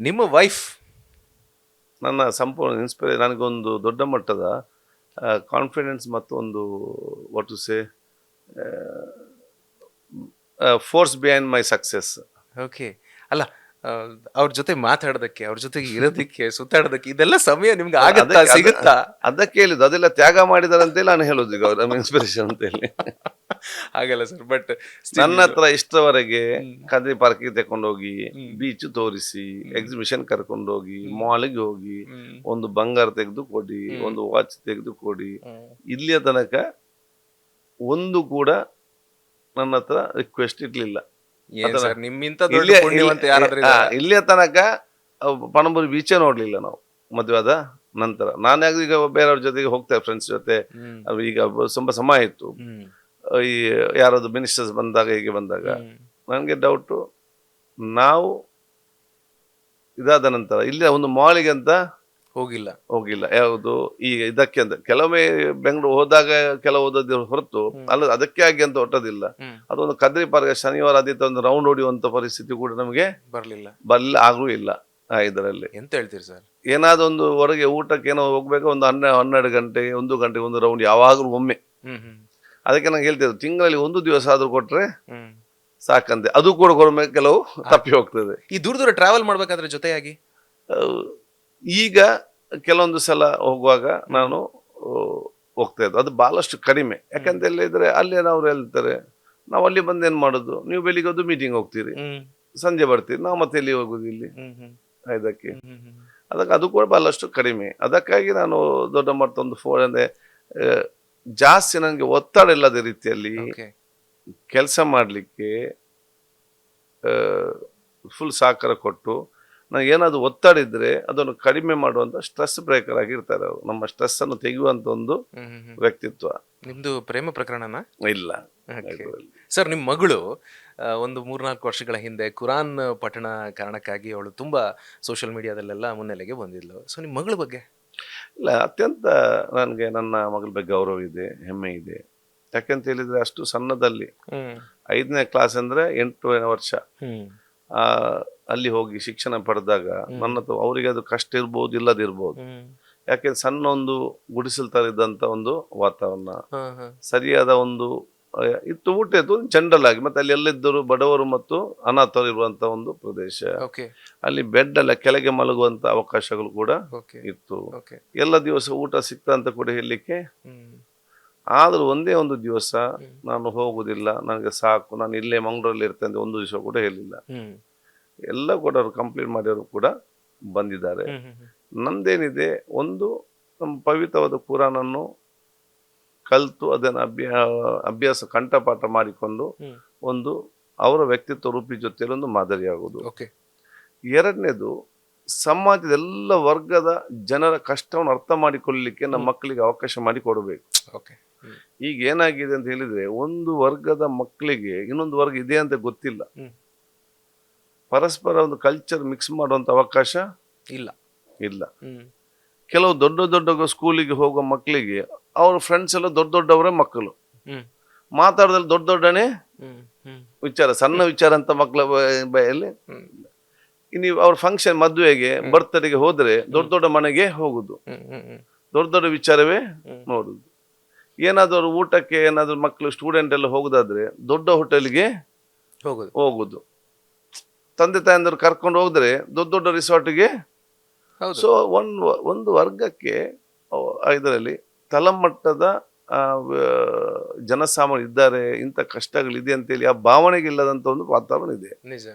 ನಿಮ್ಮ ವೈಫ್ ನನ್ನ ಸಂಪೂರ್ಣ ಇನ್ಸ್ಪೈರ್ ನನಗೊಂದು ದೊಡ್ಡ ಮಟ್ಟದ ಕಾನ್ಫಿಡೆನ್ಸ್ ಮತ್ತು ಒಂದು what to say force behind my success okay ಅಲ್ಲ ಅವ್ರ ಜೊತೆ ಮಾತಾಡೋದಕ್ಕೆ ಅವ್ರ ಜೊತೆಗೆ ಇರೋದಕ್ಕೆ ಸುತ್ತಾಡೋದಕ್ಕೆ ಇದೆಲ್ಲ ಸಮಯ ನಿಮ್ಗೆ ಆಗತ್ತಾ ಸಿಗುತ್ತಾ? ಅದಕ್ಕೆ ಹೇಳಿದ್ದು ಅದೆಲ್ಲ ತ್ಯಾಗ ಮಾಡಿದಾರಂತೇಳಿ ನಾನು ಹೇಳೋದು ಈಗ ಅವ್ರ ಇನ್ಸ್ಪಿರೇಷನ್ ಅಂತ ಹೇಳಿ ಆಗಲ್ಲ ಸರ್ ಬಟ್ ನನ್ನ ಹತ್ರ ಇಷ್ಟವರೆಗೆ ಕದ್ರಿ ಪಾರ್ಕಿಗೆ ತಕೊಂಡೋಗಿ ಬೀಚ್ ತೋರಿಸಿ ಎಕ್ಸಿಬಿಷನ್ ಕರ್ಕೊಂಡೋಗಿ ಮಾಲ್ಗೆ ಹೋಗಿ ಒಂದು ಬಂಗಾರ ತೆಗೆದು ಕೊಡಿ ಒಂದು ವಾಚ್ ತೆಗೆದು ಕೊಡಿ ಇಲ್ಲಿಯ ತನಕ ಒಂದು ಕೂಡ ನನ್ನ ಹತ್ರ ರಿಕ್ವೆಸ್ಟ್ ಇರ್ಲಿಲ್ಲ. ಇಲ್ಲಿಯ- ತನಕ ಪಣಂಬೂರಿ ಬೀಚೆ ನೋಡ್ಲಿಲ್ಲ ನಾವು ಮದುವೆ ಆದ ನಂತರ. ನಾನು ಈಗ ಬೇರೆಯವ್ರ ಜೊತೆಗೆ ಹೋಗ್ತೇವೆ ಫ್ರೆಂಡ್ಸ್ ಜೊತೆ. ಈಗ ತುಂಬಾ ಸಮಯ ಇತ್ತು. ಈ ಯಾರಾದ್ರು ಮಿನಿಸ್ಟರ್ಸ್ ಬಂದಾಗ ಹೀಗೆ ಬಂದಾಗ. ನನಗೆ ಡೌಟು ನಾವು ಇದಾದ ನಂತರ ಇಲ್ಲಿ ಒಂದು ಮಾಲಿಗೆ ಅಂತ ಹೋಗಿಲ್ಲ. ಹೋಗಿಲ್ಲ. ಯಾವುದು? ಈಗ ಇದಕ್ಕೆ ಅಂತ. ಕೆಲವೊಮ್ಮೆ ಬೆಂಗಳೂರು ಹೋದಾಗ ಕೆಲವು ಓದೋದು ಹೊರತು ಅಲ್ಲ ಅದಕ್ಕೆ ಆಗಿ ಅಂತ ಹೊಟ್ಟದಿಲ್ಲ. ಅದೊಂದು ಕದ್ರಿ ಪಾರ್ಕ್ ಶನಿವಾರ ಆದಿತ್ಯ ಒಂದು ರೌಂಡ್ ಹೊಡೆಯುವಂತ ಪರಿಸ್ಥಿತಿ ಕೂಡ ನಮಗೆ ಬರ್ಲಿಲ್ಲ. ಬಲ್ಲ ಆಗೂ ಇಲ್ಲ ಇದರಲ್ಲಿ. ಎಂತ ಹೇಳ್ತೀರಿ ಸರ್? ಏನಾದ್ರು ಒಂದು ಹೊರಗೆ ಊಟಕ್ಕೆ ಏನೋ ಹೋಗ್ಬೇಕು ಒಂದು ಹನ್ನೆ ಹನ್ನೆರಡು ಗಂಟೆ ಒಂದು ಗಂಟೆ ಒಂದು ರೌಂಡ್ ಯಾವಾಗಲೂ ಒಮ್ಮೆ. ಅದಕ್ಕೆ ನಂಗೆ ಹೇಳ್ತಿದ್ರು ತಿಂಗಳಲ್ಲಿ ಒಂದು ದಿವಸ ಆದ್ರೂ ಕೊಟ್ಟರೆ ಸಾಕಂತೆ. ಅದು ಕೂಡ ಕೊಡಮೆ ಕೆಲವು ತಪ್ಪಿ ಹೋಗ್ತದೆ. ಈ ದೂರ ದೂರ ಟ್ರಾವೆಲ್ ಮಾಡ್ಬೇಕಾದ್ರೆ ಜೊತೆಯಾಗಿ? ಈಗ ಕೆಲವೊಂದು ಸಲ ಹೋಗುವಾಗ ನಾನು ಹೋಗ್ತಾ ಇದ್ದೆ. ಅದು ಬಹಳಷ್ಟು ಕಡಿಮೆ. ಯಾಕಂತ ಹೇಳಿದ್ರೆ ಅಲ್ಲೇ ನಾವು ಹೇಳ್ತಾರೆ ನಾವು ಅಲ್ಲಿ ಬಂದು ಏನು ಮಾಡೋದು? ನೀವು ಬೆಳಿಗ್ಗೆ ಅದು ಮೀಟಿಂಗ್ ಹೋಗ್ತೀರಿ. ಸಂಜೆ ಬರ್ತೀರಿ. ನಾವು ಮತ್ತೆ ಎಲ್ಲಿ ಹೋಗುದು ಇಲ್ಲಿ? ಇದಕ್ಕೆ. ಅದಕ್ಕೆ ಅದು ಕೂಡ ಬಹಳಷ್ಟು ಕಡಿಮೆ. ಅದಕ್ಕಾಗಿ ನಾನು ದೊಡ್ಡ ಮಟ್ಟ ಒಂದು ಫೋನ್ ಅಂದ್ರೆ ಜಾಸ್ತಿ ನನಗೆ ಒತ್ತಡ ಇಲ್ಲದ ರೀತಿಯಲ್ಲಿ ಕೆಲಸ ಮಾಡಲಿಕ್ಕೆ ಫುಲ್ ಸಹಕಾರ ಕೊಟ್ಟು ನನಗೆ ಏನಾದರೂ ಒತ್ತಡ ಇದ್ರೆ ಅದನ್ನು ಕಡಿಮೆ ಮಾಡುವಂತ ಸ್ಟ್ರೆಸ್ ಬ್ರೇಕರ್ ಆಗಿರ್ತಾರೆ ಅವರು. ನಮ್ಮ ಸ್ಟ್ರೆಸ್ ಅನ್ನು ತೆಗೆಯುವಂತ ಒಂದು ವ್ಯಕ್ತಿತ್ವ. ನಿಮ್ಮದು ಪ್ರೇಮ ಪ್ರಕರಣನ? ಇಲ್ಲ. ಸರ್ ನಿಮ್ಮ ಮಗಳು ಒಂದು ಮೂರ್ನಾಲ್ಕು ವರ್ಷಗಳ ಹಿಂದೆ ಕುರಾನ್ ಪಠಣ ಕಾರಣಕ್ಕಾಗಿ ಅವಳು ತುಂಬಾ ಸೋಷಿಯಲ್ ಮೀಡಿಯಾದಲ್ಲೆಲ್ಲ ಮುನ್ನೆಲೆಗೆ ಬಂದಿದ್ಲು. ಸೊ ನಿಮ್ಮ ಮಗಳ ಬಗ್ಗೆ? ಇಲ್ಲ ಅತ್ಯಂತ ನನಗೆ ನನ್ನ ಮಗಳ ಬಗ್ಗೆ ಗೌರವ ಇದೆ ಹೆಮ್ಮೆ ಇದೆ. ಯಾಕೆಂತ ಹೇಳಿದ್ರೆ ಅಷ್ಟು ಸಣ್ಣದಲ್ಲಿ ಐದನೇ ಕ್ಲಾಸ್ ಅಂದ್ರೆ ಎಂಟು ವರ್ಷ. ಆ ಅಲ್ಲಿ ಹೋಗಿ ಶಿಕ್ಷಣ ಪಡೆದಾಗ ನನ್ನ ಅವರಿಗೆ ಅದು ಕಷ್ಟ ಇರ್ಬೋದು ಇಲ್ಲದಿರ್ಬೋದು ಯಾಕೆಂದ್ರೆ ಯಾಕೆ ಸಣ್ಣ ಒಂದು ಗುಡಿಸಲು ತರ ಇದ್ದಂತ ಒಂದು ವಾತಾವರಣ. ಸರಿಯಾದ ಒಂದು ಇತ್ತು ಊಟ ಇತ್ತು ಜನರಲ್ ಆಗಿ ಮತ್ತೆ ಅಲ್ಲಿ ಎಲ್ಲಿದ್ದರು ಬಡವರು ಮತ್ತು ಅನಾಥರು ಇರುವಂತ ಒಂದು ಪ್ರದೇಶ. ಅಲ್ಲಿ ಬೆಡ್ ಅಲ್ಲ ಕೆಳಗೆ ಮಲಗುವಂತ ಅವಕಾಶಗಳು ಕೂಡ ಇತ್ತು. ಎಲ್ಲ ದಿವಸ ಊಟ ಸಿಕ್ತ ಅಂತ ಕೂಡ ಹೇಳಲಿಕ್ಕೆ ಆದ್ರೂ ಒಂದೇ ಒಂದು ದಿವಸ ನಾನು ಹೋಗುದಿಲ್ಲ. ನನಗೆ ಸಾಕು. ನಾನು ಇಲ್ಲೇ ಮಂಗಳೂರಲ್ಲಿ ಇರ್ತೇನೆ ಒಂದು ದಿವಸ ಕೂಡ ಹೇಳಿಲ್ಲ. ಎಲ್ಲ ಕೂಡ ಅವರು ಕಂಪ್ಲೀಟ್ ಮಾಡಿದ್ರು ಕೂಡ ಬಂದಿದ್ದಾರೆ. ನಂದೇನಿದೆ ಒಂದು ನಮ್ಮ ಪವಿತ್ರವಾದ ಕುರಾನನ್ನು ಕಲಿತು ಅದನ್ನು ಅಭ್ಯಾ ಅಭ್ಯಾಸ ಕಂಠಪಾಠ ಮಾಡಿಕೊಂಡು ಒಂದು ಅವರ ವ್ಯಕ್ತಿತ್ವ ರೂಪಿ ಜೊತೆಯಲ್ಲಿ ಒಂದು ಮಾದರಿಯಾಗುವುದು ಓಕೆ. ಎರಡನೇದು ಸಮಾಜದ ಎಲ್ಲ ವರ್ಗದ ಜನರ ಕಷ್ಟವನ್ನು ಅರ್ಥ ಮಾಡಿಕೊಳ್ಳಲಿಕ್ಕೆ ನಮ್ಮ ಮಕ್ಕಳಿಗೆ ಅವಕಾಶ ಮಾಡಿಕೊಡಬೇಕು ಓಕೆ. ಈಗ ಏನಾಗಿದೆ ಅಂತ ಹೇಳಿದ್ರೆ ಒಂದು ವರ್ಗದ ಮಕ್ಕಳಿಗೆ ಇನ್ನೊಂದು ವರ್ಗ ಇದೆ ಅಂತ ಗೊತ್ತಿಲ್ಲ. ಪರಸ್ಪರ ಒಂದು ಕಲ್ಚರ್ ಮಿಕ್ಸ್ ಮಾಡುವಂತ ಅವಕಾಶ ಇಲ್ಲ. ಇಲ್ಲ. ಕೆಲವು ದೊಡ್ಡ ದೊಡ್ಡ ಸ್ಕೂಲಿಗೆ ಹೋಗುವ ಮಕ್ಕಳಿಗೆ ಅವ್ರ ಫ್ರೆಂಡ್ಸ್ ಎಲ್ಲ ದೊಡ್ಡ ದೊಡ್ಡವರೇ ಮಕ್ಕಳು. ಹ್ಮ್. ಮಾತಾಡೋದ್ರಲ್ಲಿ ದೊಡ್ಡ ದೊಡ್ಡನೇ ವಿಚಾರ ಸಣ್ಣ ವಿಚಾರ ಅಂತ ಮಕ್ಕಳ ಬಯಲ್ಲಿ. ನೀವು ಅವ್ರ ಫಂಕ್ಷನ್ ಮದುವೆಗೆ ಬರ್ತಡೆಗೆ ಹೋದ್ರೆ ದೊಡ್ಡ ದೊಡ್ಡ ಮನೆಗೆ ಹೋಗುದು. ದೊಡ್ಡ ದೊಡ್ಡ ವಿಚಾರವೇ. ನೋಡುದು. ಏನಾದ್ರು ಊಟಕ್ಕೆ ಏನಾದ್ರು ಮಕ್ಕಳು ಸ್ಟೂಡೆಂಟ್ ಎಲ್ಲ ಹೋಗುದಾದ್ರೆ ದೊಡ್ಡ ಹೋಟೆಲ್ಗೆ ಹೋಗುದು. ಹೋಗುದು. ತಂದೆ ತಾಯಂದ್ರು ಕರ್ಕೊಂಡು ಹೋದ್ರೆ ದೊಡ್ಡ ದೊಡ್ಡ ರಿಸಾರ್ಟ್ಗೆ ಸೊ ಒಂದು ಒಂದು ವರ್ಗಕ್ಕೆ ಇದರಲ್ಲಿ ವ- ಜನಸಾಮಾನ್ಯ ಇದ್ದಾರೆ ಇಂಥ ಕಷ್ಟಗಳಿದೆ ಅಂತೇಳಿ ಆ ಭಾವನೆಗೆ ಇಲ್ಲದಂಥ ಒಂದು ವಾತಾವರಣ ಇದೆ. ನಿಜ.